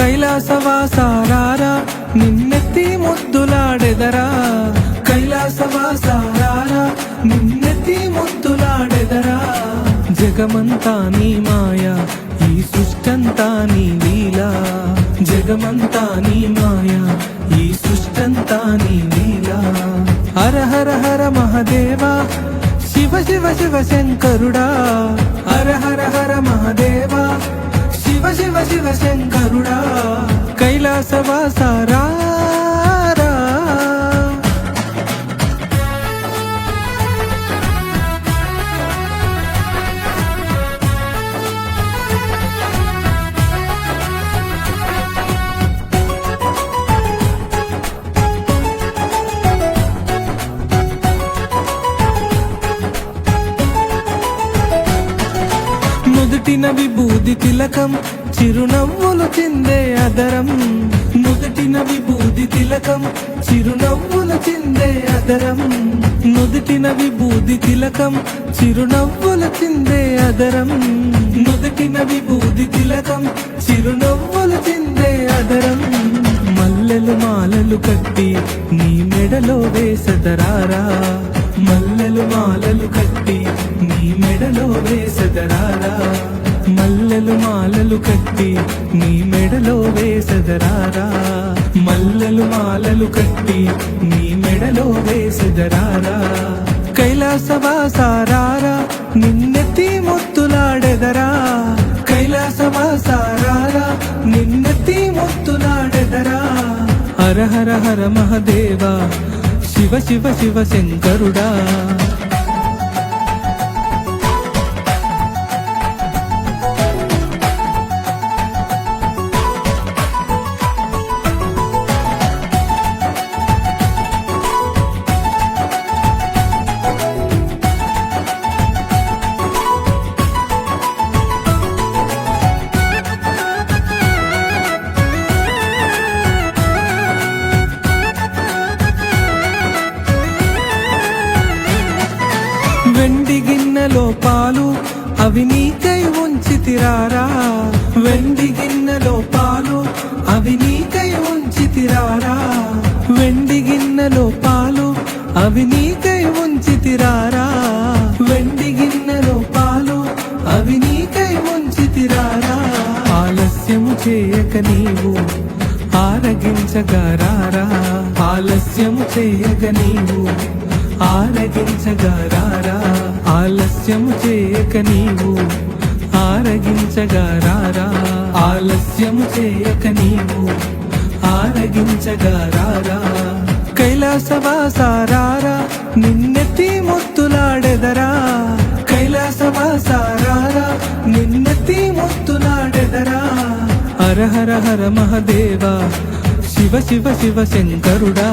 కైలాసవాసారారా నిన్నెత్తి ముద్దులాడెదరా. కైలాసవాసారారా నిన్నెత్తి ముద్దులాడెదరా. జగమంతా నీ మాయా ఈ సృష్టంతా నీ లీలా. జగమంతా నీ మాయా ఈ సృష్టంతా నీ లీలా. హర హర హర మహదేవా శివ శివ శివ శంకరుడా. హర హర హర కైలాసవాసారా నుదుటిన విభూది తిలకం చిరునవ్వులు చిందే అదరం. నుదుటిన విభూది తిలకం చిరునవ్వులు చిందే అదరం. నుదుటిన విభూది తిలకం చిరునవ్వుల చిందే అదరం. నుదుటిన విభూది తిలకం చిరునవ్వుల చిందే అదరం. మల్లెలు మాలలు కట్టి నీ మెడలో వేసదరారా. మల్లెలు మాలలు కట్టి నీ మెడలో వేసదరారా. మల్లెలు మాలలు కట్టి నీ మెడలో వేసదరారా? మల్లెలు మాలలు కట్టి నీ మెడలో వేసదరారా? కైలాసవాసారారా నిన్నెత్తి ముత్తులాడెదరా? కైలాసవాసారారా నిన్నెత్తి ముత్తులాడెదరా? హర హర హర మహదేవా శివ శివ శివ శంకరుడా. చేయగ నీవు ఆరగించగారారా. ఆలస్యము చేయక నీవు ఆరగించగారారా. ఆలస్యము చేయక నీవు ఆరగించగారారా. కైలాసవాసారారా నిన్నెత్తి ముత్తులాడెదరా కైలాసవాసారారా నిన్నెత్తి ముత్తులాడెదరా హర హర హర మహదేవా శివ శివ శివ శంకరుడా.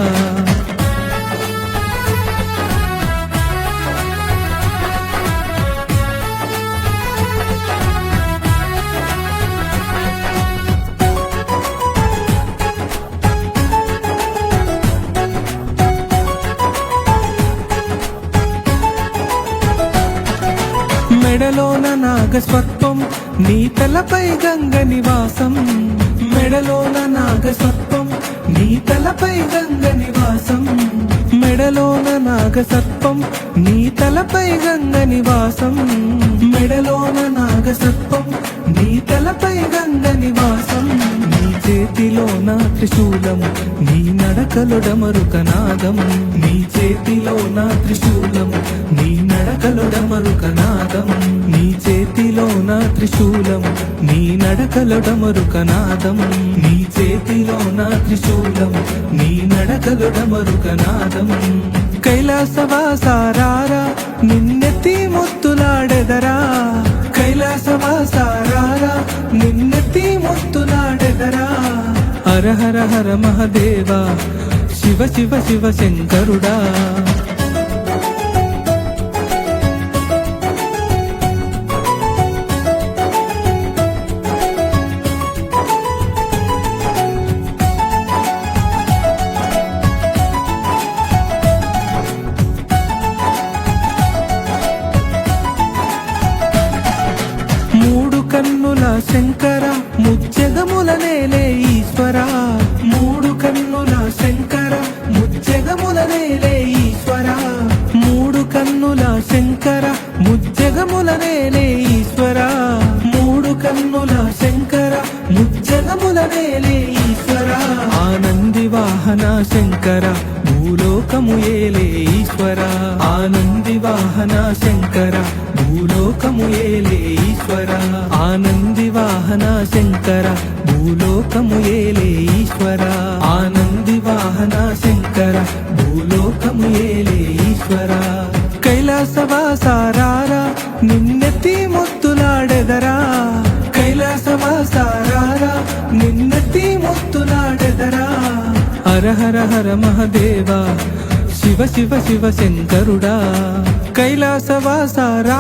మెడలోన నాగస్వత్వం నీ తలపై గంగ నివాసం. మెడలోన నాగస్వత్వం తలపై గంగ నివాసం. మెడలోన నాగసత్వం నీ తలపై గంగ నివాసం. మెడలోన నాగసత్వం నీ తలపై గంగ నివాసం. నీ చేతిలో నా త్రిశూలం నీ నడకలొడమరుకనాదం నీ చేతిలో నా త్రిశూలం నీ నడకలొడమరుకనాదం నీ చేతిలో నా త్రిశూలం నీ నడకలొడమరుకనాదం నీ చే నా త్రిశూలం నీ నడకలు డమరుక నాదం కైలాసవాసారారా నిన్నెత్తి ముత్తులాడెదరా. కైలాసవాసారారా నిన్నెత్తి ముత్తులాడెదరా. హర హర హర మహదేవా శివ శివ శివ శంకరుడా. శంకర ముచ్చగముల నేలే ఈశ్వర. మూడు కన్నుల శంకర ముచ్చగముల నేలే ఈశ్వర. మూడు కన్నుల శంకర ముచ్చగముల నేలే ఈశ్వర. మూడు కన్నుల శంకర ముచ్చగముల నేలే ఈశ్వర. ఆనంది వాహన శంకర భూలోకము ఏలే ఈశ్వర. ఆనంది వాహన శంకర ముత్తి ముత్తులాడెదరా కైలాసమా సారారా? నిన్నటి ముత్తులాడెదరా హర హర మహదేవా శివ శివ శివ శంకరుడా. కైలాసవాసారా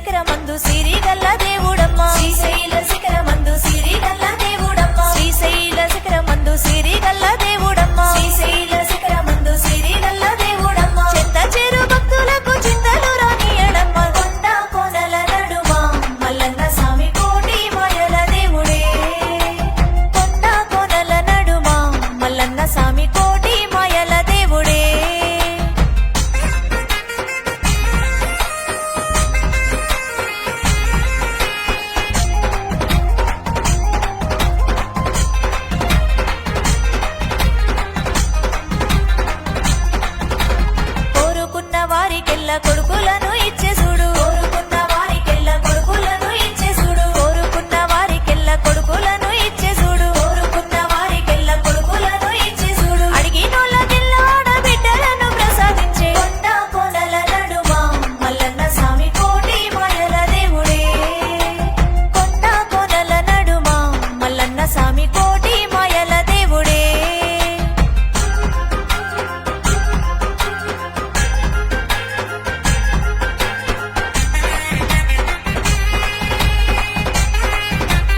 శిఖరమందు సిరిగల్ల దేవుడమ్మ. శ్రీశైల శిఖరమందు సిరిగల్ల దేవుడమ్మ. శ్రీశైల శిఖరమందు సిరిగల్ల దేవుడమ్మ